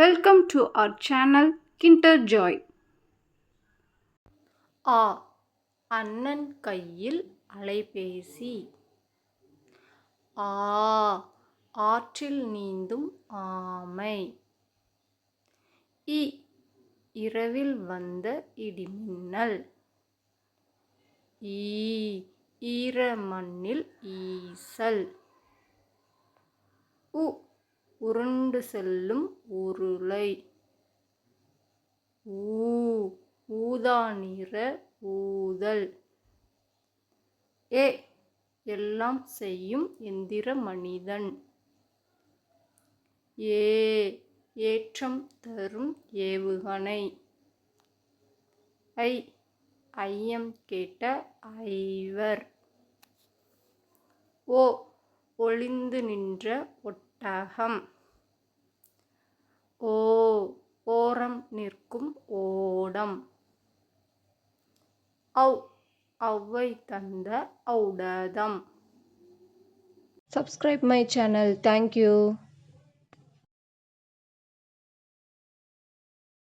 Welcome to our channel Kinder Joy ஆ அண்ணன் கையில் அலைபேசி. ஆ ஆற்றில் நீந்தும் ஆமை. இ இரவில் வந்த இடிமின்னல். ஈ ஈரமண்ணில் ஈசல். உ உருண்டு செல்லும் உருளை. ஊ ஊதா நிற ஊதல். ஏ எல்லாம் செய்யும் எந்திர மனிதன். ஏ ஏற்றம் தரும் ஏவுகணை. ஐ ஐயம் கேட்ட ஐவர். ஓ ஒளிந்து நின்ற ஒட்டகம் ஓ ஓரம் நிற்கும் ஓடம் ஔ ஔவை தந்த ஔடதம் subscribe my channel thank you